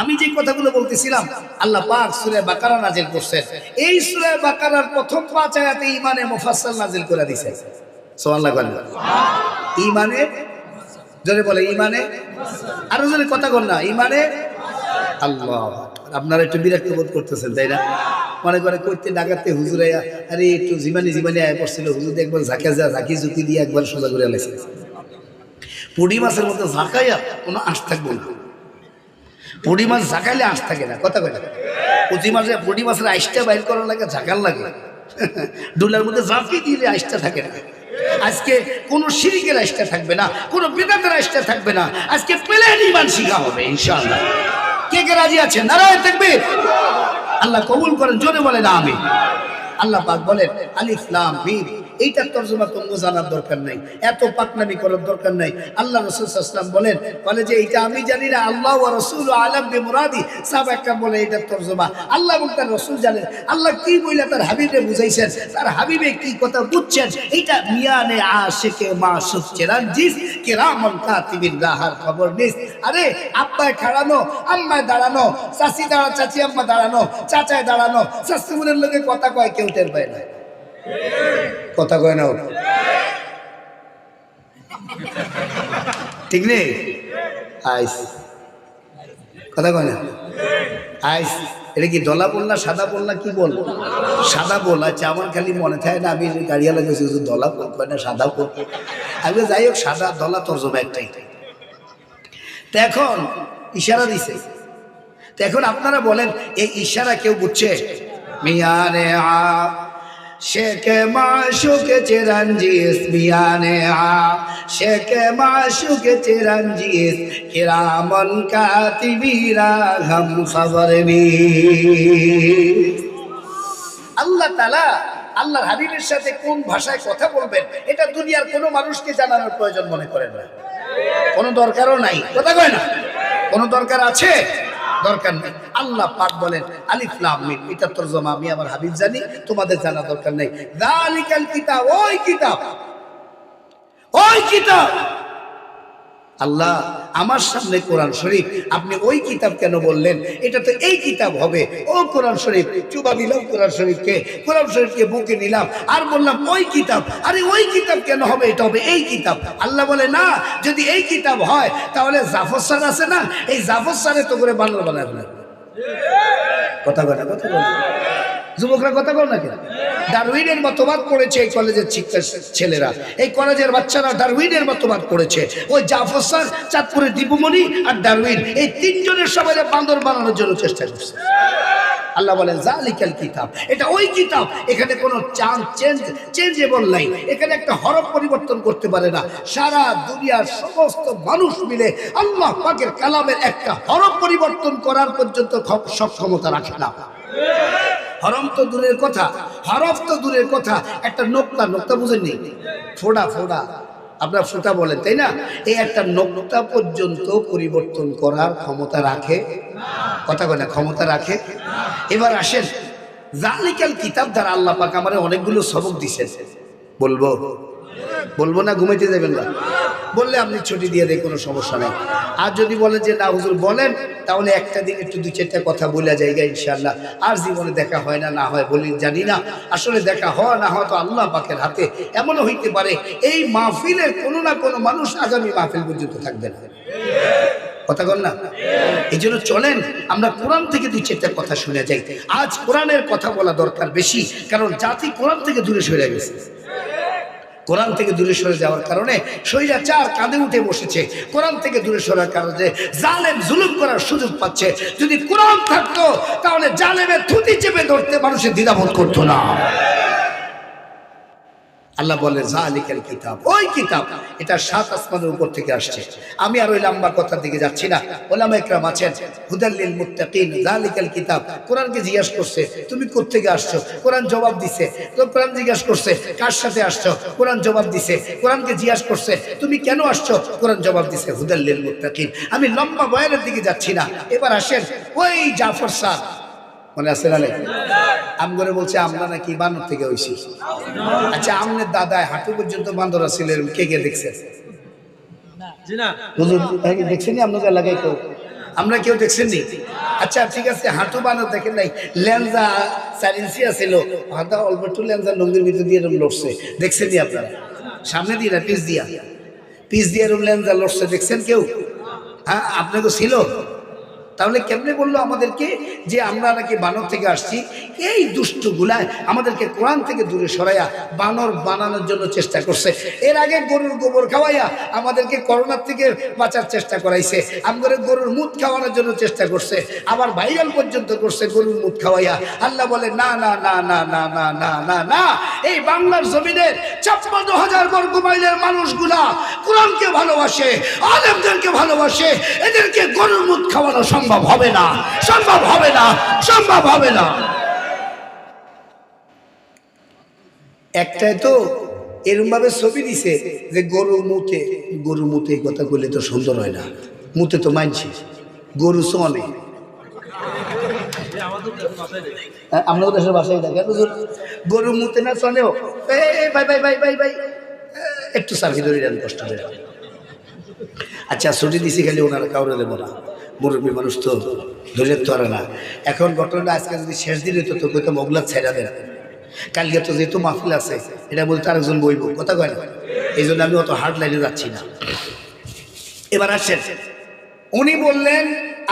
আমি যে কথাগুলো বলতেছিলাম, আল্লাহ পাক সূরা বাকারা নাজিল করছেন। এই সূরা বাকারার প্রথম পাঁচ আয়াতে ইমানে মুফাসসাল নাজিল করে দিয়েছে। সুবহানাল্লাহ ইমানে জোরে বলে ইমানে আরও জোরে কথা বল না ইমানে আল্লাহ, আপনারা একটু বিরক্ত বোধ করতেছেন, তাই না? মনে করে করতে ডাকাতে হুজুর আরে একটু জিমানি জিমানি আয় পড়ছিল, হুজুর একবার ঝাঁকে যা, ঝাঁকি ঝুঁকি দিয়ে একবার সোজা করে আলাইছে। পুডি মাছের মতো ঝাঁকাইয়া কোনো আশ থাকবে না। পুডি মাছ ঝাঁকাইলে আঁশ থাকে না, কথা কয় পুঁটি মাছে পুডি মাছের আইসটা বাইর করার লাগে ঝাঁকার লাগে। ডুলার মধ্যে ঝাঁকি দিলে আইসটা থাকে না। আজকে কোনো সিরিকের আইসটা থাকবে না, কোনো বেদাতের আইসটা থাকবে না। আজকে প্লেন ইমান শিখা হবে, ইনশাআল্লাহ। কে কে রাজি আছেন নারায়ণ থাকবে। আল্লাহ কবুল করেন, জোরে বলে না আমি আল্লাহ বলেন, আলিফ লাম, মিম। এইটার তর্জমা তোমাকে জানার দরকার নাই। এত পাকনামি করার দরকার নাই। আল্লাহ রসুল সাল্লাম বলেন, বলে যে এটা আমি জানি না, আল্লাহ ও রসুল আলম বে মুরাদি সাহেব একটা বলে এটার তর্জমা। আল্লাহ এবং তার রসুল জানেন, আল্লাহ কি বইলে তার হাবিবে বুঝাইছেন, তার হাবিবে কি কথা বুঝছেন এটা মিয়ানে আশেকে মা সুচেরান জিস কেরামন কাতিবিন, রাহার খবর নিস। আরে, আব্বায় খাড়ানো, আম্মায় দাঁড়ানো, চাচি দাঁড়া, চাচি আম্মা দাঁড়ানো, চাচায় দাঁড়ানো শাস্তিমুনের লোকে কথা কয়, কেউ টের পায় না। কথা কয় না। ঠিক নেই? আইস। কথা কয় না? আইস। এটা কি দলা বল না সাদা বল না কি বল? সাদা বল। আচ্ছা আমার খালি মনে থাকে না, আমি গাড়িয়া লাগেছি দলা বল কয় না সাদা বল? আমি যাই হোক, সাদা দলা তর্জমা একটাই। তো এখন ইশারা দিছে। তো এখন আপনারা বলেন, এই ইশারা কেউ বুঝছে? মিয়ানে আ শেখে মাশুকে চিরঞ্জিস মিয়ানে আ শেখে মাশুকে চিরঞ্জিস কিরামন কাতিবিরা ঘম খবর আল্লাহ তালা আল্লাহর হাবিবের সাথে কোন ভাষায় কথা বলবেন, এটা দুনিয়ার কোনো মানুষকে জানানোর প্রয়োজন মনে করেন না। কোনো দরকারও নাই। কথা কয় না? কোনো দরকার আছে? দরকার নেই। আল্লাহ পাক বলেন আলিফলাম মিম এটা তরজমা, আমি আমার হাবিব জানি, তোমাদের জানা দরকার নেই। যালিকাল কিতাব ওই কিতাব ওই কিতাব। আল্লাহ আমার সামনে কোরআন শরীফ। আপনি ওই কিতাব কেন বললেন? এটা তো এই কিতাব হবে। ও কোরআন শরীফ চুবা দিলাম কোরআন শরীফকে। কোরআন শরীফকে বুকে নিলাম আর বললাম ওই কিতাব আরে ওই কিতাব কেন হবে? এটা হবে এই কিতাব। আল্লাহ বলে না যদি এই কিতাব হয় তাহলে জাফর সার আছে না? এই জাফর স্যারে তো করে বাংলা বানায় কথা বলে কথা বলে যুবকরা কথা বল না কেন? ডারউইনের মতবাদ পড়েছে এই কলেজের শিক্ষা ছেলেরা। এই কলেজের বাচ্চারা ডারউইনের মতবাদ পড়েছে ওই জাফর স্যার, চাঁদপুরের দীপুমণি আর ডারউইন এই তিনজনের সবাই বান্দর বানানোর জন্য চেষ্টা করছে। আল্লাহ বলেন জালিকাল কিতাব। এটা ওই কিতাব, এখানে কোনো চান চেঞ্জ চেঞ্জেবল নাই। এখানে একটা হরফ পরিবর্তন করতে পারে না। সারা দুনিয়ার সমস্ত মানুষ মিলে আল্লাহ পাকের কালামের একটা হরফ পরিবর্তন করার পর্যন্ত সক্ষমতা রাখে না। হরম তো দূরের কথা, হরফ তো দূরের কথা, একটা নোক্তা নোক্তা বুঝেননি ফোড়া ফোড়া, আপনার ফোটা বলেন, তাই না? এই একটা নোক্তা পর্যন্ত পরিবর্তন করার ক্ষমতা রাখে। কথা না, ক্ষমতা রাখে। এবার আসেন, জালিকাল কিতাব দ্বারা আল্লাহ পাক আমার অনেকগুলো সবক দিছেন। বলব? বলব না, ঘুমাইতে যাবেন না। বললে আপনি ছুটি দিয়ে দেয় কোনো সমস্যা নেই। আর যদি বলেন যে, না, হুজুর, বলেন, তাহলে একটা দিন একটু দু চারটা কথা বলে জায়গা ইনশাল্লাহ আর জীবনে দেখা হয় না না হয় বলি, জানি না। আসলে দেখা হওয়া না হওয়া তো আল্লাহ পাকের হাতে। এমনও হইতে পারে, এই মাহফিলের কোনো না কোনো মানুষ আগামী মাহফিল পর্যন্ত থাকবে না। কথা বল না? এই জন্য চলেন, আমরা কোরআন থেকে দু চারটা কথা শুনে যাই। আজ কোরআনের কথা বলা দরকার বেশি, কারণ জাতি কোরআন থেকে দূরে সরে গেছে। কোরআন থেকে দূরে সরে যাওয়ার কারণে চার কাঁধে উঠে বসেছে। কোরআন থেকে দূরে সরার কারণে জালেম জুলুম করার সুযোগ পাচ্ছে। যদি কোরআন থাকতো, তাহলে জালেমের থুতি চেপে ধরতে মানুষের দ্বিধাবোধ করতো না। আল্লাহ বলে, জালিকাল কিতাব। ওই কিতাব, এটা সাত আসমানের উপর থেকে আসছে। আমি আর ওই লম্বা কথার দিকে যাচ্ছি না। ওলামা একরাম আছেন, হুদাল্লিল মুত্তাকিন, জালিকাল কিতাব। কোরআনকে জিজ্ঞাসা করছে, তুমি কোত্থেকে আসছো? কোরআন জবাব দিছে তো কোরআন জিজ্ঞাসা করছে, কার সাথে আসছো? কোরআন জবাব দিছে, কোরআনকে জিজ্ঞাসা করছে, তুমি কেন আসছো? কোরআন জবাব দিছে, হুদাল্লিল মুত্তাকিন। আমি লম্বা বয়ানের দিকে যাচ্ছি না। এবার আসেন ওই জাফর সাহ মনে আছে না আমগরে বলছে আমরা নাকি বানর থেকে হইছি। আচ্ছা আমনের দাদায় হাঁটু পর্যন্ত বান্দর ছিলেন কে কে দেখছে? আগে দেখছেন আপনাদের এলাকায় কেউ? আমরা কেউ দেখছেন নি আচ্ছা ঠিক আছে হাঁটু বানো দেখেন নাই লেন্সা চার ইঞ্চি আছিল হয়তো অল্প একটু লেন্সা লঙ্গির ভিতর দিয়ে এরকম লড়ছে দেখছেন নি আপনারা? সামনে দিয়ে পিস দিয়া? পিস দিয়ে এরকম লেন্সা লড়ছে দেখছেন কেউ? হ্যাঁ আপনাকে ছিল? তাহলে কেমনে বলল আমাদেরকে যে আমরা নাকি বানর থেকে আসছি? এই দুষ্টগুলায় আমাদেরকে কোরআন থেকে দূরে সরাইয়া বানর বানানোর জন্য চেষ্টা করছে। এর আগে গরুর গোবর খাওয়াইয়া আমাদেরকে করোনার থেকে বাঁচার চেষ্টা করাইছে। আমাদের গরুর মুখ খাওয়ানোর জন্য চেষ্টা করছে। আবার ভাইরাল পর্যন্ত করছে গরুর মুখ খাওয়াইয়া। আল্লাহ বলে, না না না না না না না না না। এই বাংলার জমিনের ছাপ্পান্ন হাজার বর্গ মাইলের মানুষগুলা কোরআনকে ভালোবাসে, আলেমদেরকে ভালোবাসে। এদেরকে গরুর মুখ খাওয়ানো সম্ভব হবে না সম্ভব হবে না সম্ভব হবে না। একটাই তো এরম ভাবে ছবি দিছে যে গরুর মুতে গরুর মুতে এই কথা বললে তো সুন্দর হয় না। মুতে তো মানছি গরু চলে আমরা দেশের বাসায় থাকি হুজুর গরু মুতে না চলেও এই ভাই ভাই ভাই ভাই ভাই। একটু সার্ভি ধরে দেন কষ্ট আচ্ছা ছুটি দিছি খালি ওনারা কাউরে দেবো না। মুরব্বী মানুষ তো ধরে তো না। এখন ঘটনাটা আজকে যদি শেষ দিন হতো তো কইতাম ওগুলা ছেড়া দেন। কালকে তো যেহেতু মাহফিল আছে, এটা বলতে আরেকজন বইব, কথা কয় না? এই জন্য আমি অত হার্ড লাইনে যাচ্ছি না। এবার আসেন, উনি বললেন,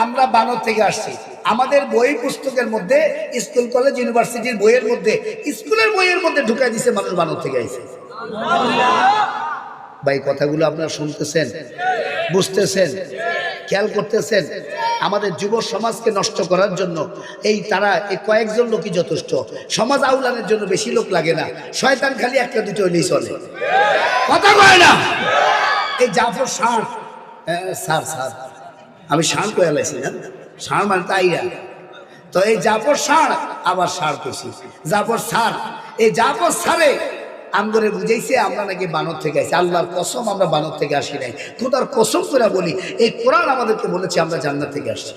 আমরা বানর থেকে আসছি। আমাদের বই পুস্তকের মধ্যে, স্কুল, কলেজ, ইউনিভার্সিটির বইয়ের মধ্যে, স্কুলের বইয়ের মধ্যে ঢুকাই দিছে মানুষ বানর থেকে আইছে। ভাই, কথাগুলো আপনারা শুনতেছেন? বুঝতেছেন? খেয়াল করতেছেন? আমাদের যুব সমাজকে নষ্ট করার জন্য এই তারা এই কয়েকজন লোকই যথেষ্ট। সমাজ আউলানের জন্য বেশি লোক লাগে না। শয়তান খালি একটা দুটো হলেই চলে। কথা কয় না? এই জাফর ষাঁড় স্যার স্যার আমি ষাঁড় কয়ে লাইছি না ষাঁড় মানে তাইরা তো এই জাফর ষাঁড় আবার ষাঁড় কইছি। জাফর সার, এই জাফর সারে আমগরে বুঝাইছে, আমরা নাকি বানর থেকে আসি আল্লাহর কসম, আমরা বানর থেকে আসি নাই। খোদার কসম করে বলি, এই কোরআন আমাদেরকে বলেছে, আমরা জান্নাত থেকে আসছি।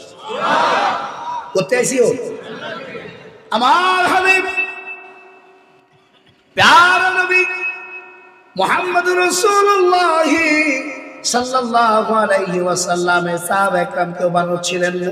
করতে আইসি ও? আমার হাবিব, প্যার নবী মোহাম্মদ রসুল্লাহ সাল্লাল্লাহু আলাইহি ওয়াসাল্লামে সাহাবা একরাম কেউ বানর ছিলেন। না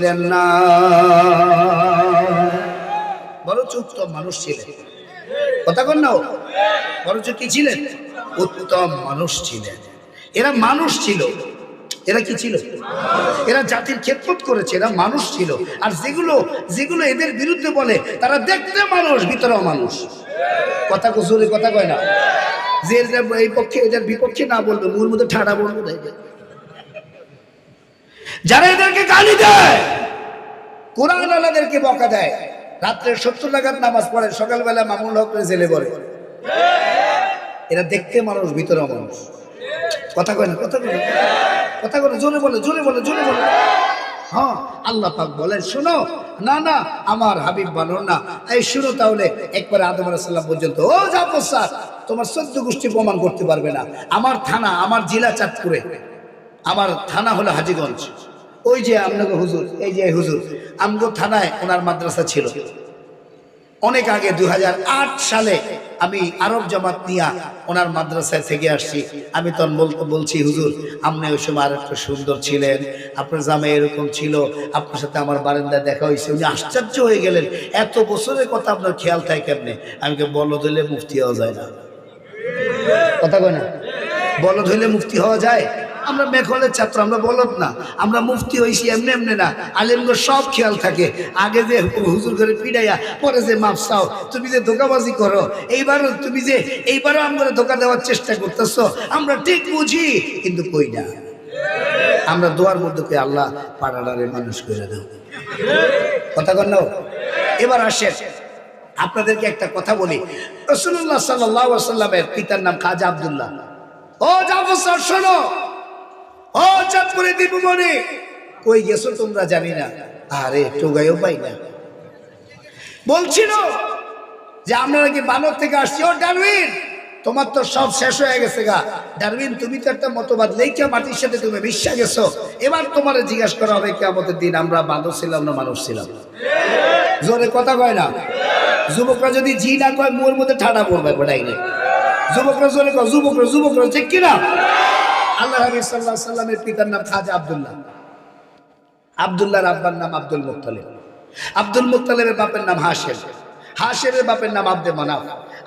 না। বড় উত্তম মানুষ ছিলেন। কথা কন না বরঞ্চ কি ছিলেন? উত্তম মানুষ ছিলেন। এরা মানুষ ছিল। এরা কি ছিল? এরা জাতির খেদমত করেছে। এরা মানুষ ছিল। আর যেগুলো যেগুলো এদের বিরুদ্ধে বলে, তারা দেখতে মানুষ, ভিতরেও মানুষ। কথা কুসুরি কথা কয় না। যে এই পক্ষে, এদের বিপক্ষে না বলবে মুর মধ্যে ঠাড়া বলব। যারা এদেরকে গালি দেয়। কোরআন আলাদেরকে বকা দেয়। রাত্রে সত্তর লাগাত নামাজ পড়ে, সকালবেলা মামুল হকরে জেলে পড়ে। এরা দেখতে মানুষ, ভিতরে মানুষ। কথা কয় না, কথা কয় কথা কয় জোরে বলে জোরে বলে জোরে বলে। হ্যাঁ আল্লাহ পাক বলেন, শোনো, না না, আমার হাবিব বানর না। এই শুনো তাহলে, একবারে আদম আলাইসাল্লাম পর্যন্ত। ও জাফর স্যার তোমার চোদ্দ গোষ্ঠী প্রমাণ করতে পারবে না। আমার থানা, আমার জেলা চাঁদপুরে। আমার থানা হলো হাজিগঞ্জ। ওই যে আপনাকে হুজুর, এই যে হুজুর, আমগো থানায় ওনার মাদ্রাসা ছিল। অনেক আগে দু হাজার আট সালে আমি আরব জামাত নিয়া ওনার মাদ্রাসায় থেকে আসছি। আমি তখন বল- বলছি, হুজুর, আপনি ওই সময় আর একটু সুন্দর ছিলেন, আপনার জামে এরকম ছিল, আপনার সাথে আমার বারান্দায় দেখা হয়েছে, উনি আশ্চর্য হয়ে গেলেন। এত বছরের কথা আপনার খেয়াল থাকে কেমনে? আমি বল দিলে মুক্তি হওয়া যায় না। কথা কয় না? বল হইলে মুক্তি হওয়া যায়? আমরা মেঘলের ছাত্র, আমরা বলদ না, আমরা মুফতি হয়েছি এমনি এমনি না আলেমগো সব খেয়াল থাকে। আগে যে হুজুর করে পিড়াইয়া, পরে যে মাপ চাও, তুমি যে ধোকাবাজি করো এইবারও তুমি যে, এইবারও আমরা ধোকা দেওয়ার চেষ্টা করতেছো, আমরা ঠিক বুঝি, কিন্তু কই না। আমরা দোয়ার মধ্যে কই, আল্লাহ পাড়াডারে মানুষ করে দাও। কথা কন এবার আসেন, আপনাদেরকে একটা কথা বলি। রসুল্লাহ সাল্লাহ সাল্লামের পিতার নাম খাজা আবদুল্লাহ। ও জাফর শোনো। ও চাঁদপুরে দীপমণি। কই গেছো তোমরা জানি না। আরে টোগাইও পাই না। বলছিল যে আমরা নাকি বানর থেকে আসছি। ও ডারউইন, তোমার তো সব শেষ হয়ে গেছে গা। ডারউইন, তুমি তো একটা মতবাদ লেখা মাটির সাথে তুমি বিশ্বাস গেছো। এবার তোমার জিজ্ঞাসা করা হবে কি আমাদের দিন আমরা বাঁদর ছিলাম না মানুষ ছিলাম। জোরে কথা কয় না। যুবকরা যদি জি না কয়, মোর মধ্যে ঠাডা পড়বে নেই যুবকরা জোরে কয়, যুবকরা যুবকরা, ঠিক কিনা? আল্লাহ সাল্লাহ সাল্লামের পিতার নাম খাজা আবদুল্লাহ। আবদুল্লাহর আব্বার নাম আব্দুল মুক্তালেব আব্দুল মুক্তালের বাপের নাম হাসের হাসের বাপের নাম আব্দে মানাফ।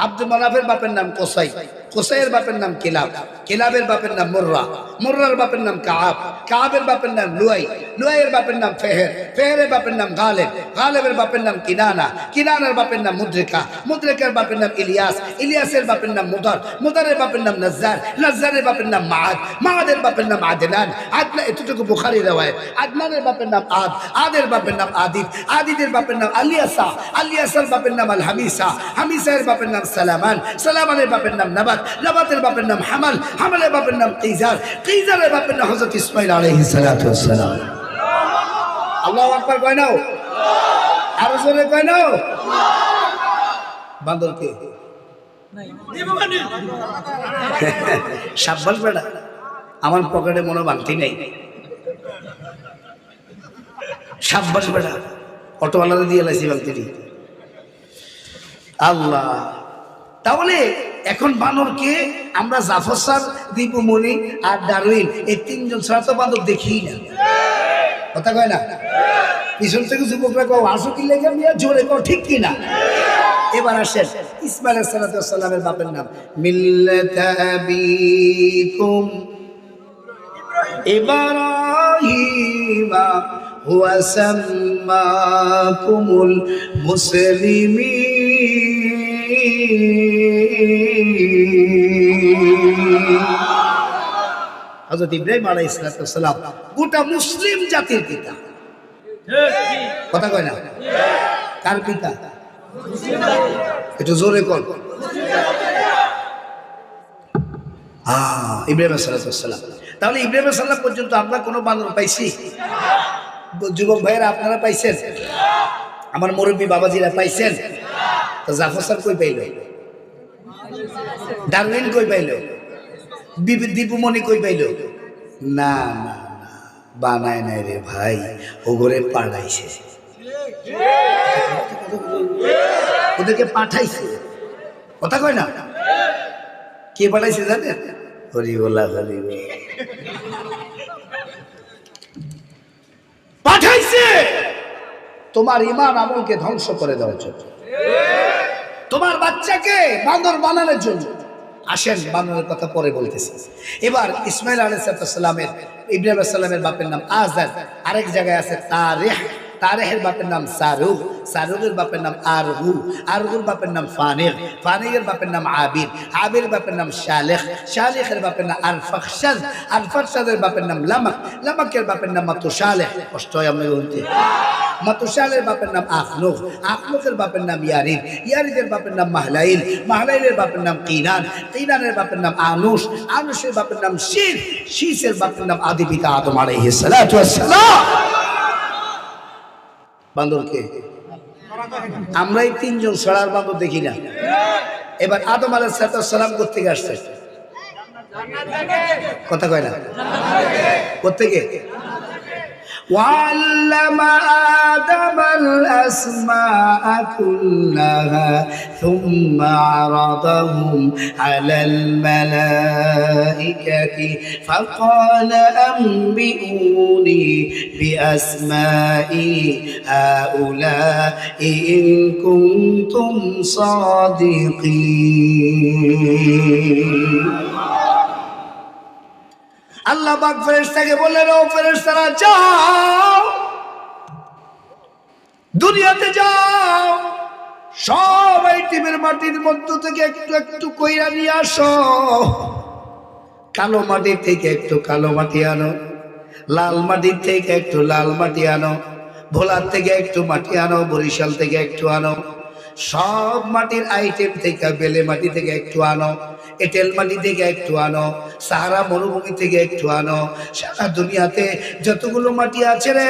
আব্দুল মানাফের বাপের নাম কোসাই। কোসাইয়ের বাপের নাম কিলাব কিলাবের বাপের নাম মুর্রা মুর্রার বাপের নাম কাব কাবের বাপের নাম লুয়াই লুয়াইয়ের বাপের নাম ফেহের ফেহেরের বাপের নাম গালেব গালেবের বাপের নাম কিনানা কিনানার বাপের নাম মুদ্রিকা মুদ্রিকার বাপের নাম ইলিয়াস ইলিয়াসের বাপের নাম মুদার মুদারের বাপের নাম নজ্জার নজ্জারের বাপের নাম মাদ মাদের বাপের নাম আদনান আদনা এতটুকু বুখারি রেওয়ায় আদনানের বাপের নাম আদ আদের বাপের নাম আদিদ আদিদের বাপের নাম আলিয়াসা আলিয়াসার বাপের নাম আল হামিসা হামিসার বাপের নাম সালামান সালামানের বাপের নাম নাবাত নাবাতের বাপের নাম হামাল, হামালের বাপের নাম কিজার, কিজারের বাপের নাম হযরত ইসমাইল আলাইহিস সালাতু ওয়াস সালাম। আল্লাহু আকবার কয় নাও। আরও জোরে কয় নাও। বান্দর কে? সাব্বাস বেড়া আমার পকেটে মনে বাংতি নেই। সাব্বাস বেড়া অটোওয়ালারে দিয়ে লাইছি বাংতিটি আল্লাহ, তাহলে এখন বানরকে আমরা জাফর সাহ দীপুমণি আর ডারুইন এই তিনজন ছাড়া তো বানর দেখি না। কথা কয় না? পিছন থেকে যুবকরা কো আসো কি লেগে মিয়া জোরে কো ঠিক কি না? এবার আসেন, ইসমাইল সালাতামের বাপের নাম। মিল্লাতাবিকুম এবার হুয়া সাম্মাকুমুল মুসলিমিন। হজরত ইব্রাহিম আলাই ইসলাতাম গোটা মুসলিম জাতির পিতা। কথা কয় না? কার পিতা? একটু জোরে আহ, ইব্রাহিম সাল্লাম তাহলে ইব্রাহিম সাল্লাম পর্যন্ত আমরা কোনো বানর পাইছি? যুবক ভাইয়েরা আপনারা পাইছেন? আমার মুরব্বী বাবাজিরা পাইছেন? তো জাফর কই পাইল? ডারউইন কই পাইল? দীপুমণি কই পাইল? না না বানায় নাই রে ভাই ও ঘরে পাঠাইছে ওদেরকে পাঠাইছে। কথা কয় না? কে পাঠাইছে জানেন? হরিবলা হরিবলা পাঠাইছে! তোমার ইমান আমলকে ধ্বংস করে দেওয়ার জন্য। তোমার বাচ্চাকে বান্দর বানানোর জন্য। আসেন বানানোর কথা পরে বলতেছি। এবার ইসমাইল আলাইসালামের ইব্রাহিম সাল্লামের বাপের নাম আজাদ। আরেক জায়গায় আছে তারেহ তারেহের বাপের নাম সারুগ সারুগের বাপের নাম আরগু আরগুর বাপের নাম ফানিক ফানিকের বাপের নাম আবির আবির বাপের নাম শালেখ শালেখের বাপের নাম আলফাকশাদ আলফাকশাদের বাপের নাম লামাক লামাকের বাপের নাম মাতুশালেহ কষ্ট হয় আমরা বলতে মাতুশালের বাপের নাম আখনুক আখনুকের বাপের নাম ইয়ারিদ ইয়ারিদের বাপের নাম মাহলাইল মাহলাইলের বাপের নাম কিনান কিনানের বাপের নাম আনুস আনুসের বাপের নাম শীর শীষের বাপের নাম আদি পিতা আদম আলাইহিস সালাম বান্দরকে আমরা এই তিনজন সরার বান্দর দেখি না। এবার আদম আলাইহিস সালাম কোথেকে আসছে? কথা কয় না কোথেকে وعلم آدم الأسماء كلها ثم عرضهم على الملائكة فقال أنبئوني بأسماء هؤلاء إن كنتم صادقين. আল্লাহ পাক ফেরেশতাকে বললেন, ও ফেরেশতারা, যাও। দুনিয়াতে যাও। সব এই টিমের মাটির মধ্য থেকে একটু একটু কইরা নিয়ে আসো। কালো মাটি থেকে একটু কালো মাটি আনো, লাল মাটির থেকে একটু লাল মাটি আনো, ভোলার থেকে একটু মাটি আনো, বরিশাল থেকে একটু আনো সব মাটির আইটেম থেকে, বেলে মাটি থেকে একটু আনো, এঁটেল মাটি থেকে একটু আনো সাহারা মরুভূমি থেকে একটু আনো, সারা দুনিয়াতে যতগুলো মাটি আছে রে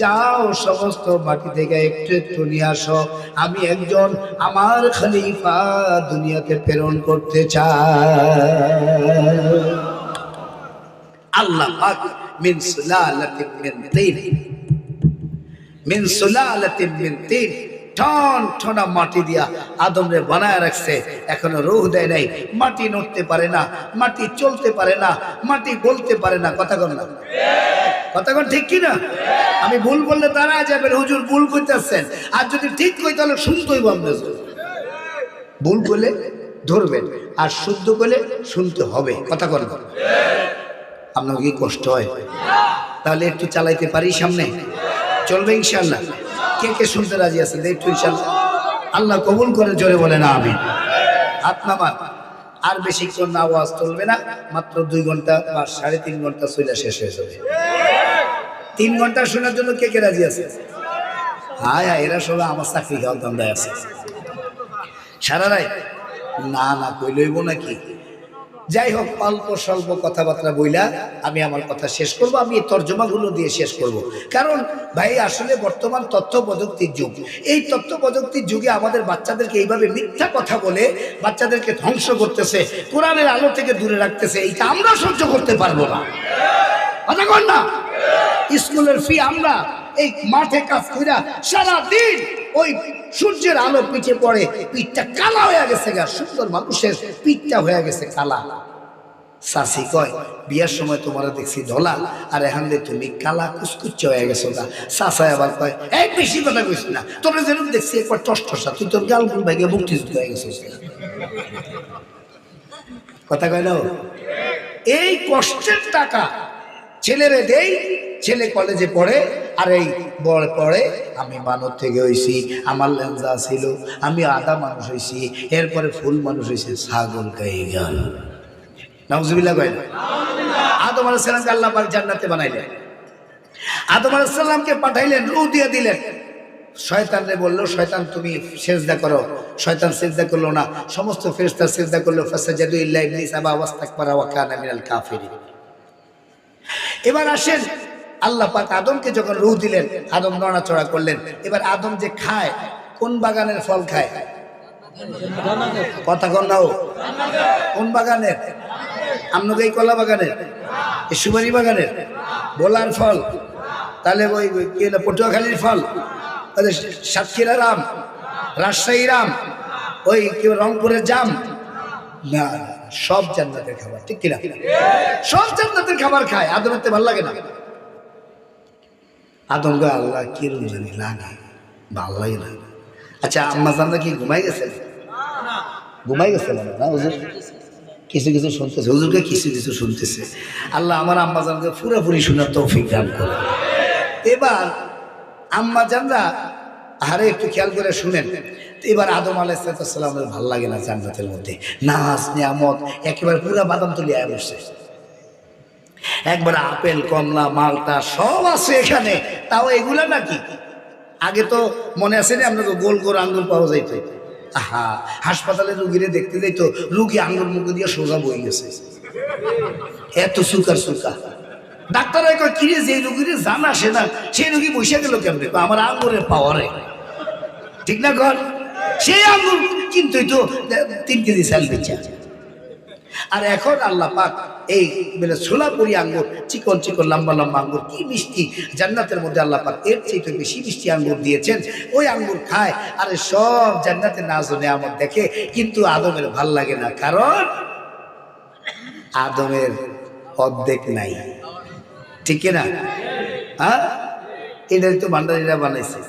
যাও সমস্ত মাটি থেকে একটু একটু নিয়ে আসো। আমি একজন আমার খলিফা দুনিয়াতে প্রেরণ করতে চাই। আল্লাহ মিন সুলালাতিন মিন মিন সুলালাতিন মিন তিন। টন টনা মাটি দিয়া আদমরে বানায় রাখছে। এখনও রুহ দেয় নাই। মাটি নড়তে পারে না, মাটি চলতে পারে না, মাটি বলতে পারে না। কথা কন না। কথা কন ঠিক কি না আমি ভুল বললে তারা যাবেন। হুজুর ভুল করতেছেন আর যদি ঠিক কই, তাহলে শুনতেই বন্ধ ভুল করলে ধরবেন। আর শুদ্ধ করলে শুনতে হবে। কথা কন আপনার কি কষ্ট হয়? তাহলে একটু চালাইতে পারি সামনে? চলবে ইনশাল্লাহ কে কে শুনতে রাজি আছেন? একটু ইনশাল্লাহ আল্লাহ কবুল করে জোরে বলে না আমি হাত নামান। আর বেশিক্ষণ আওয়াজ চলবে না, মাত্র দুই ঘণ্টা বা সাড়ে তিন ঘণ্টা চলে শেষ হয়ে যাবে। তিন ঘণ্টা শোনার জন্য কে কে রাজি আছে? হ্যাঁ হ্যাঁ এরা সবাই আমার চাকরি খাওয়ার ধান্দায় আছে। সারা রায়? না না, কই লইব নাকি? যাই হোক অল্প স্বল্প কথাবার্তা বইলা আমি আমার কথা শেষ করব, আমি এই তর্জমাগুলো দিয়ে শেষ করব। কারণ ভাই, আসলে বর্তমান তথ্য প্রযুক্তির যুগ। এই তথ্য প্রযুক্তির যুগে আমাদের বাচ্চাদেরকে এইভাবে মিথ্যা কথা বলে বাচ্চাদেরকে ধ্বংস করতেছে, কোরআনের আলো থেকে দূরে রাখতেছে, এইটা আমরা সহ্য করতে পারব না। কন না? স্কুলের ফি আমরা এই মাঠে কাজ কইরা সারা দিন ওই সূর্যের আলো পিঠে পড়ে, পিঠটা কালা হয়ে গেছে গা, সুন্দর মানুষের পিঠটা হয়ে গেছে কালা। সাসি কয়, বিয়ার সময় তোমার দেখছি ধলা, আর এখন দিয়ে তুমি কালা কুচকুচ্চ হয়ে গেছো গা। সাসায় আবার কয়, এই বেশি কথা কইস না, তোমরা যেরকম দেখছি একবার টস টসা তুই তোর গাল গুল ভাগে মুক্তি হয়ে গেছিস কথা কয় না এই কষ্টের টাকা ছেলেরে দেই, ছেলে কলেজে পড়ে, আর এই বড় পড়ে, আমি বানর থেকে হইছি, আমার লেঞ্জা ছিল, আমি আদা মানুষ হইছি, এরপরে ফুল মানুষ হইছে, ছাগল গাই গেল। নাউজুবিল্লাহ কয় না? আদম আল্লাহ পাক জান্নাতে বানাইলেন। আদম আলাইহিস সালামকে পাঠাইলেন, রূহ দিয়ে দিলেন। শয়তানরে বলল, শয়তান, তুমি সেজদা করো। শয়তান সেজদা করল না, সমস্ত ফেরেশতা সেজদা করল, ফাসাজাদু ইল্লা ইবলিস আবা ওয়াস্তাকবারা ওয়া কানা মিনাল কাফিরিন। এবার আসেন আল্লাহ পাক আদমকে যখন রুহ দিলেন আদম নড়াচড়া করলেন এবার আদম যে খায় কোন বাগানের ফল খায়? কথা কন নাও কোন বাগানের? আপনাকে এই কলা বাগানের? এই বাগানের? বোলার ফল? তাহলে ওই পটুয়াখালীর ফল? সাতক্ষীরা রাম রাজশাহী রাম ওই কেউ রংপুরের জাম? না, সব জান্নাতের খাবার, ঠিক কিনা? সব জান্নাতের খাবার খায় আদমের তো ভালো লাগে না? আদম গো, আল্লাহ কিরম জানি লাগে ভালো লাগে না। আচ্ছা আম্মা জানলা কি ঘুমাই গেছে? ঘুমাই গেছে না না, হুজুর? কিছু কিছু শুনতেছে। হুজুরকে কিছু কিছু শুনতেছে। আল্লাহ আমার আম্মা জানকে পুরোপুরি শোনার তৌফিক দান করে এবার আম্মা জানরা আরে, একটু খেয়াল করে শুনেন। এবার আদম আলাইসালামের ভালো লাগে না জান্নাতের মধ্যে। নাচ নিয়ামত, একেবারে পুরা বাদাম তুলি আয় বসে একবার আপেল, কমলা, মালটা সব আছে এখানে। তাও এগুলা নাকি? আগে তো মনে আছে না আপনাকে গোল গোল আঙ্গুর পাওয়া যাইতো। আহা, হাসপাতালে রুগীরে দেখতে যাইতো, রুগী আঙ্গুর মুখে দিয়ে সোজা বই গেছে। এত সুকার সুকা ডাক্তার কিরে যে রুগীরে জানা সে না, সেই রুগী বসে গেল কেমনে? আমার আঙ্গুরের পাওয়ারে ঠিক না, কর? সেই আঙ্গুর কিন্তু তো তিন কেজি চাল দিচ্ছে। আর এখন আল্লাহ পাক এই মানে সোলাপুরি আঙ্গুর, চিকন চিকন লম্বা লম্বা আঙ্গুর, কি মিষ্টি। জান্নাতের মধ্যে আল্লাহ পাক এর চেয়ে বেশি মিষ্টি আঙ্গুর দিয়েছেন। ওই আঙ্গুর খায়, আরে সব জান্নাতের নাজ আমার দেখে কিন্তু আদমের ভালো লাগে না, কারণ আদমের অর্ধেক নাই। ঠিক না হ্যাঁ? এটাই তো ভান্ডারিরা বানাইছে।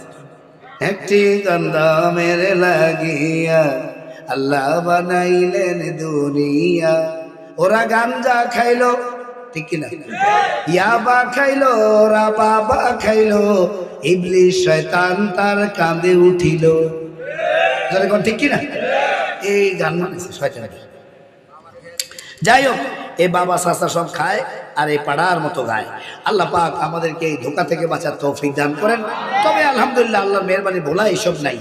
একটি গন্ধা মেরে লাগিয়া আল্লাহ বানাইলেন দুনিয়া। ওরা গাঞ্জা খাইলো, ঠিক কিনা? ইয়াবা খাইলো, ওরা বাবা খাইলো ইবলিশ শয়তান তার কাঁধে উঠিল। ঠিক কিনা? এই গান মানেছে শয়তান যাই হোক এই বাবা, চাচা সব খায়। আর এই পাড়ার মতো গায়। আল্লাহ পাক আমাদেরকে এই ধোকা থেকে বাঁচার তৌফিক দান করেন। তবে আলহামদুলিল্লাহ আল্লাহর মেহরবানি বলা এইসব নাই।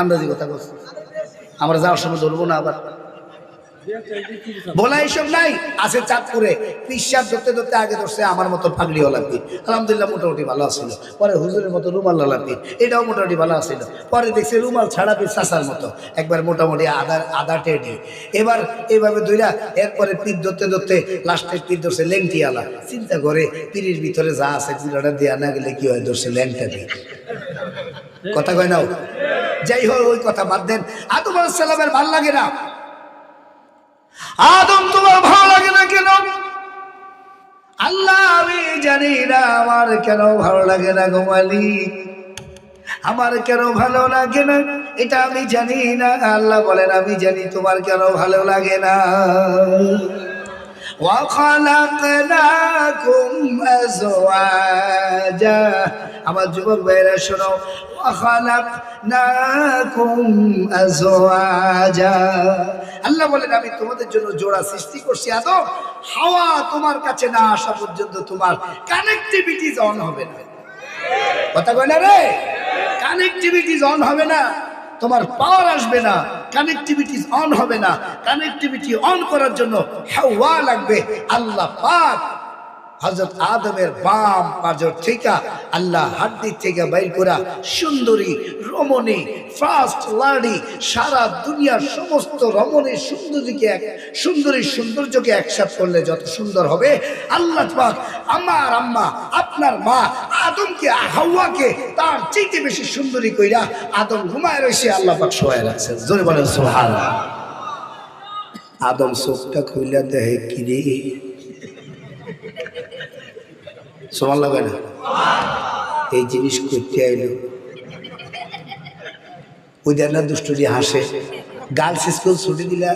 আন্দাজি কথা বলছি। আমরা যাওয়ার সময় ধরবো না আবার। বলা এইসব নাই, আছে চাঁদপুরে। পিসাব ধরতে ধরতে আগে ধরছে আমার মতো পাগড়ি লাপি আলহামদুলিল্লাহ মোটামুটি ভালো আসছিল পরে হুজুরের মতো রুমাল লাপি এটাও মোটামুটি ভালো আসছিল পরে দেখছি রুমাল ছাড়া পিস চাষার মতো। একবার মোটামুটি আধা আধা টেডি। এবার এইভাবে দুইরা এরপরে পিঠ ধরতে ধরতে লাস্টে পিঠ ধরছে লেংটি আলা চিন্তা করে পিড়ির ভিতরে যা আছে পুরোটা দেওয়া না গেলে কি হয় ধরছে ল্যাংটা পিঠ কথা কয় নাও? যাই হোক, ওই কথা বাদ দেন। আদম সালামের ভালো লাগে না। আদম, তোমার ভালো লাগে না কেন? আল্লাহ, আমি জানি না, আমার কেন ভালো লাগে না গো মালিক? আমার কেন ভালো লাগে না? এটা আমি জানি না। আল্লাহ বলেন, আমি জানি তোমার কেন ভালো লাগে না। وخلقناكم أزواجا আমার যুবক ভাইরা শোনো وخلقناكم أزواجا আল্লাহ বলেন আমি তোমাদের জন্য জোড়া সৃষ্টি করছি আদম হাওয়া তোমার কাছে না আসা পর্যন্ত তোমার কানেক্টিভিটিস অন হবে না কথা কয় না রে কানেক্টিভিটিস অন হবে না তোমার পাওয়ার আসবে না কানেক্টিভিটিস অন হবে না। কানেক্টিভিটি অন করার জন্য হাওয়া লাগবে। আল্লাহ পাক হজরত আদমের বাম পাজর থেকে আল্লাহ হাড্ডি থেকে বাইর করা সুন্দরী, রমণী ফার্স্ট লাড়ি সারা দুনিয়ার সমস্ত রমণীর সুন্দরীকে এক সুন্দরী সৌন্দর্যকে একসাথ করলে যত সুন্দর হবে। আল্লাহ আমার আম্মা, আপনার মা, আদমকে, হাওয়াকে তার চাইতে বেশি সুন্দরী কইরা আদম ঘুমায় রয়েছে আল্লাহ পাক শোয়ায় রাখছে জোরে বলেন সোহান আদম চোখটা খুইলা দেহে কিরে? সমান লাগে না। এই জিনিস করতে আইলো। ওই দেন না দুষ্টুরি হাসে গার্লস স্কুল ছুটি দিলা?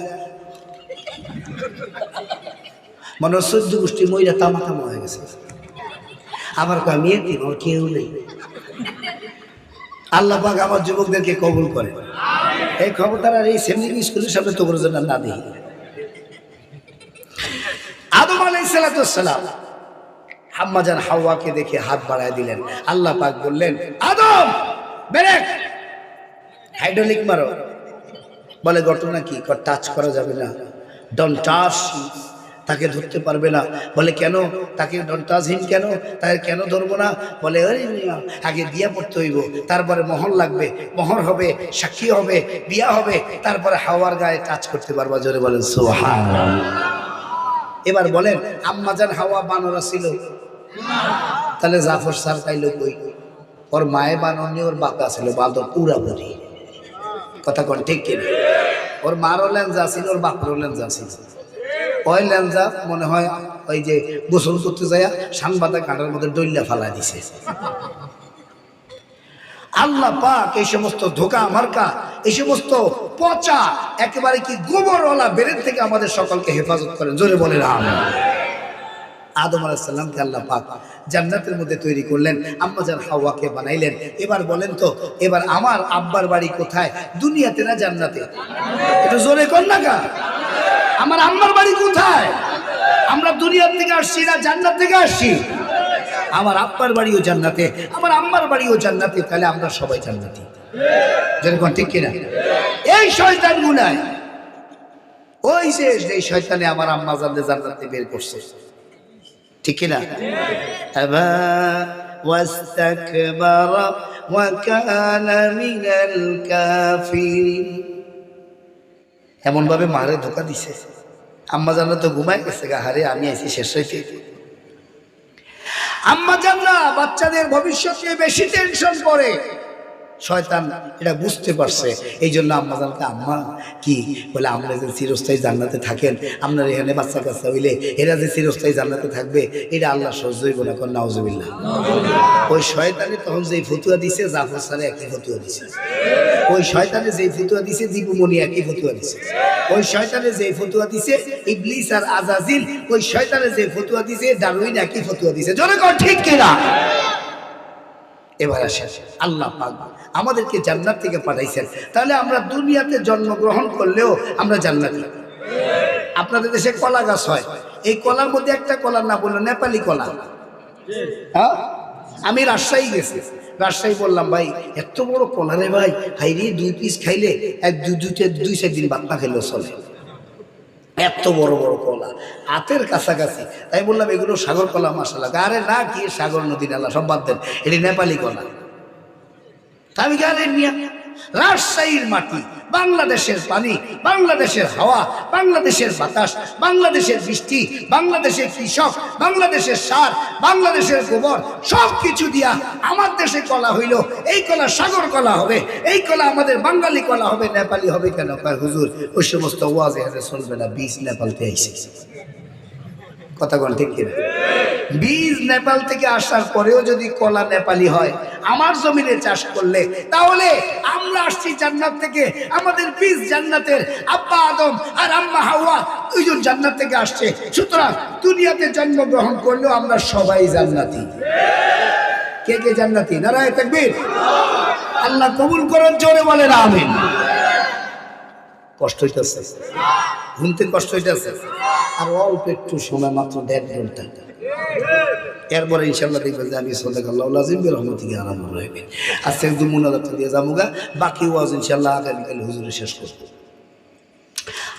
মনে হয় সহ্য গোষ্ঠী মহিলা তামা তামা হয়ে গেছে। কয়, মেয়ে কি আমার কেউ নেই। আল্লাহ পাক আমার যুবকদেরকে কবুল করে এই খবরদার আর এই সেমনি স্কুলের সামনে তো জন্য না দেখি। আদম আলাইসালাম হাম্মাজান হাওয়াকে দেখে হাত বাড়ায় দিলেন। আল্লাহ পাক বললেন, আদম, ব্রেক হাইড্রোলিক মারো। বলে, ঘটনা কি? টাচ করা যাবে না। ডন টাচ তাকে ধরতে পারবে না। বলে, কেন? তাকে ডন টাচহীন কেন? তাকে কেন ধরবো না? বলে, আরে আগে বিয়া পড়তে হইব, তারপরে মহর লাগবে, মহর হবে, সাক্ষী হবে, বিয়া হবে, তারপরে হাওয়ার গায়ে টাচ করতে পারবা। জোরে বলেন সোহা এবার বলেন আম্মাজান হাওয়া বানরা ছিল। তাহলে জাফর স্যার পাইল কই? ওর মায়ে বাননি, ওর বাপা ছিল বাদর বুড়ি। কথা কন, ঠিক কিনা? ওর মারও লেঞ্জা ছিল ওর বাপরও লেঞ্জা ছিল ওই লেঞ্জা মনে হয় ওই যে গোসল করতে যায় সাংবাদা কাঁটার মধ্যে ডইল্লা ফালা দিছে। আল্লাহ পাক এই সমস্ত ধোকা মার্কা, এই সমস্ত পচা, একেবারে কি গোবরওয়ালা বেরের থেকে আমাদের সকলকে হেফাজত করেন। জোরে বলে রাম আদম আলাহিসাল্লামকে আল্লাহ পাক জান্নাতের মধ্যে তৈরি করলেন। আম্মাজান হাওয়াকে বানাইলেন। এবার বলেন তো, এবার আমার আব্বার বাড়ি কোথায়? দুনিয়াতে না জান্নাতে? একটু জোরে কর না কা আমার আম্মার বাড়ি কোথায়? আমরা দুনিয়ার থেকে আসছি না জান্নাত থেকে আসছি? আমার আব্বার বাড়িও জান্নাতে, আমার আম্মার বাড়িও জান্নাতে, তাহলে আমরা সবাই জান্নাতি। যেরকম ঠিক কিনা? এই শয়তান গুনায় ওই যে শয়তানে আমার আম্মা জানতে জান্নাতে বের করছে। ঠিক কিনা আবা واستكبر وكان من الكافرين এমন ভাবে মারে ধোকা দিছে আম্মা জানলা তো ঘুমায় গেছে গা হারে আমি আইছি শেষ হইতে আম্মা জানলা বাচ্চাদের ভবিষ্যৎ নিয়ে বেশি টেনশন করে শয়তান এটা বুঝতে পারছে। এই জন্য আম্মা জানকে আম্মা কি বলে, আমরা যে চিরস্থায়ী জান্নাতে থাকেন, আপনার এখানে বাচ্চা কাচ্চা হইলে এরা যে চিরস্থায়ী জান্নাতে থাকবে, এটা আল্লাহ সহ্য হইব না কোন, নাউজুবিল্লাহ। ওই শয়তানে তখন যেই ফতুয়া দিছে, জাফর সালে একই ফতুয়া দিছে। ওই শয়তানে যেই ফতুয়া দিছে, দীপুমণি একই ফতুয়া দিছে। ওই শয়তানে যেই ফতুয়া দিছে, ইবলিস আর আজাজিল, ওই শয়তানে যে ফতুয়া দিছে, ডারউইন একই ফতুয়া দিছে। জনগণ ঠিক কিনা? এবার আসে আল্লাহ পাক আমাদেরকে জান্নাত থেকে পাঠাইছেন। তাহলে আমরা দুনিয়াতে জন্মগ্রহণ করলেও আমরা জান্নাতি আপনাদের দেশে কলা গাছ হয়। এই কলার মধ্যে একটা কলার না বলল নেপালি কলা। হ্যাঁ? আমি রাজশাহী গেছি। রাজশাহী বললাম, ভাই, এত বড় কলা রে ভাই। হাইরে দুই পিস খাইলে এক, দুই দুইটা দুই, চার দিন ভাত না খেলেও চলে। এত বড় বড় কলা। হাতের কাছাকাছি। তাই বললাম, এগুলো সাগর কলা মশালা আরে না কি সাগর নদী নালা, সব বাদ দেন। এটি নেপালি কলা। তা আমি জানেন রাজশাহীর মাটি, বাংলাদেশের পানি, বাংলাদেশের হাওয়া, বাংলাদেশের বাতাস, বাংলাদেশের বৃষ্টি, বাংলাদেশের কৃষক, বাংলাদেশের সার, বাংলাদেশের গোবর সব কিছু দিয়া আমার দেশে কলা হইল। এই কলা সাগর কলা হবে, এই কলা আমাদের বাঙালি কলা হবে, নেপালি হবে কেন? হুজুর, ওই সমস্ত ওয়াজে চলবে না, বীজ নেপালতে আইসে। কথা কোন ঠিক কিনা? বীজ নেপাল থেকে আসার পরেও যদি কলা নেপালি হয়, আমার জমিনে চাষ করলে, তাহলে আমরা আসছি জান্নাত থেকে। আমাদের বীজ জান্নাতের আব্বা আদম আর আম্মা হাওয়া দুইজন জান্নাত থেকে আসছে। সুতরাং দুনিয়াতে জন্মগ্রহণ করলেও আমরা সবাই জান্নাতি। কে কে জান্নাতি? নারায় তাকবীর। আল্লাহ কবুল করার জোরে বলেন, আমিন। কষ্ট হইতেছে। ঘুমতে কষ্ট হইতেছে। আর অল্প একটু সময় মাত্র দেড় ঘণ্টা। এরপরে ইনশাল্লাহ দেখবেন যে আমি সদাক আল্লাহ আজিম রহমত থেকে আরম্ভ রইবে আজকে একদম মুনাজাত দিয়ে যাব গা বাকি ওয়াজ ইনশাল্লাহ আগামীকাল হুজুরে শেষ করব।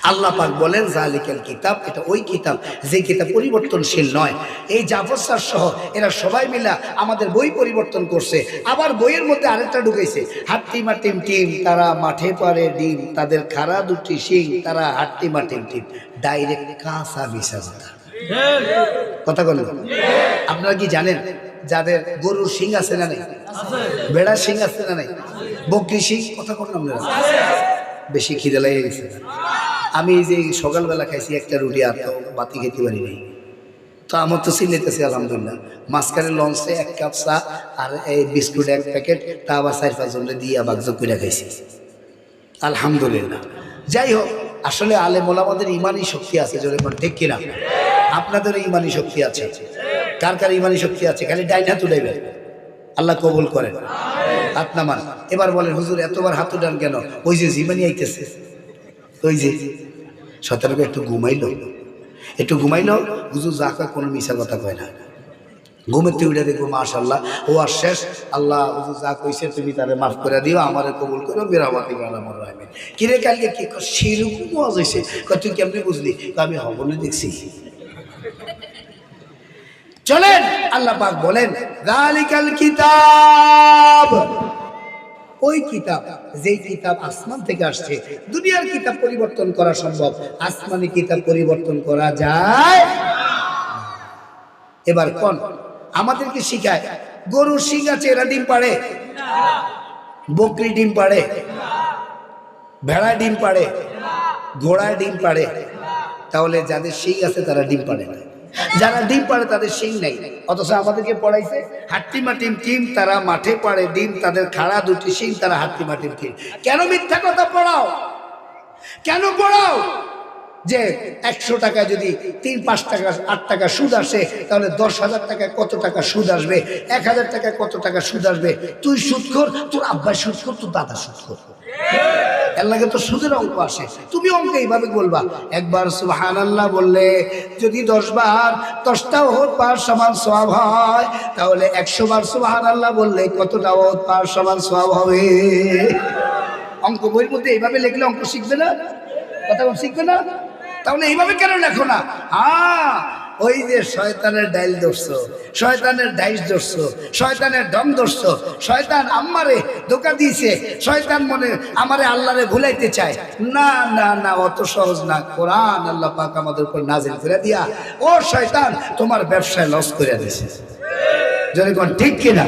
আল্লাহ পাক বলেন জালিকাল কিতাব, এটা ওই কিতাব, যে কিতাব পরিবর্তনশীল নয়। এই জাফর সহ এরা সবাই মিলা আমাদের বই পরিবর্তন করছে, আবার বইয়ের মধ্যে আরেকটা ঢুকেছে হাট্টিমা টিম টিম, তারা মাঠে পারে ডিম, তাদের খারা দুটি শিং, তারা হাট্টিমা টিম টিম। ডাইরেক্ট কাঁচা বিছা কথা বলেন। আপনারা কি জানেন যাদের গরুর শিং আছে না নেই? বেড়ার শিং আছে না নেই? বকরি শিং, কথা কোন আপনারা। বেশি খিদে লেগে গেছে। আমি এই যে সকালবেলা খাইছি একটা রুটি আর বাতি খেতে পারি নাই। তো আমার তো সিলেতেছে আলহামদুলিল্লাহ। মাঝখানে লঞ্চে এক কাপ চা আর এই বিস্কুট এক প্যাকেট, তা আবার চার পাঁচজনে দিয়ে বাগজ করে খাইছি। আলহামদুলিল্লাহ। যাই হোক, আসলে আলে মোলামাদের ইমানই শক্তি আছে যদি ঠিক কিনা? আপনাদের ইমানি শক্তি আছে। কার কার ইমানি শক্তি আছে? খালি ডাইন হাত উঠাইবেন। আল্লাহ কবুল করেন। হাত নামান। এবার বলেন, হুজুর, এতবার হাত উঠান কেন? ওই যে জিমানি আইতেছে। ওই যে। সতেরোকে একটু ঘুমাইলো। একটু ঘুমাইলো, হুজুর যা কয় কোনো মিশা কথা কয় না। ঘুমের থেকে উঠে দেখব মাশাল্লাহ ও আর শেষ। আল্লাহ, হুজুর যা কইছে তুমি তারে মাফ করে দিও, আমার কবুল করো, বেরাবাতি গালামর রাখবেন কিরে কালকে কি সেরকম ওয়াজ হয়েছে তুই কেমনি বুঝলি? আমি হবনে দেখছি। চলেন, আল্লাহ পাক বলেন গালিকাল কিতাব। ওই কিতাব, যেই কিতাব আসমান থেকে আসছে, দুনিয়ার কিতাব পরিবর্তন করা সম্ভব। আসমানি কিতাব পরিবর্তন করা যায় এবার কোন? আমাদেরকে শিখায়, গরুর শিং আছে, এরা ডিম পাড়ে? বকরি ডিম পাড়ে? ভেড়া ডিম পাড়ে? ঘোড়ায় ডিম পাড়ে? তাহলে যাদের শিং আছে তারা ডিম পাড়ে না। যারা ডিম পাড়ে তাদের শিং নেই। অথচ আমাদেরকে পড়াইছে হাট্টিমা টিম টিম তারা মাঠে পাড়ে ডিম তাদের খাড়া দুটি শিং তারা হাট্টিমা টিম টিম কেন মিথ্যা কথা পড়াও? কেন পড়াও? যে একশো টাকা যদি তিন, পাঁচ টাকা, আট টাকা সুদ আসে, তাহলে দশ হাজার টাকায় কত টাকা সুদ আসবে? এক হাজার টাকায় কত টাকা সুদ আসবে? তুই সুদ কর তোর আব্বাই সুদ কর তোর দাদা সুদ কর লাগে তো সুদের অঙ্ক আসে তুমি অঙ্ক এইভাবে বলবা। একবার সুহান আল্লাহ বললে, যদি দশ বার, দশটা ওহত পার সমান সব হয়, তাহলে একশো বার সুহান আল্লাহ বললে কতটা ওহত পার সমান সব হবে? অঙ্ক বইয়ের মধ্যে এইভাবে লিখলে অঙ্ক শিখবে না? কথা শিখবে না? তাহলে এইভাবে কেন লেখো না? হ্যাঁ ওই যে শয়তানের ডাইল ধরছো, শয়তানের ডাইস ধরছো, শয়তানের ডং ধরছো, শয়তান আমারে ধোকা দিয়েছে, শয়তান মনে আমারে আল্লাহরে ভুলাইতে চায়। না না না, অত সহজ না। কোরআন আল্লাহ পাক আমাদের উপর নাজিল করে দিয়া, ও শয়তান, তোমার ব্যবসায় লস করে দিছে কোন ঠিক কিনা?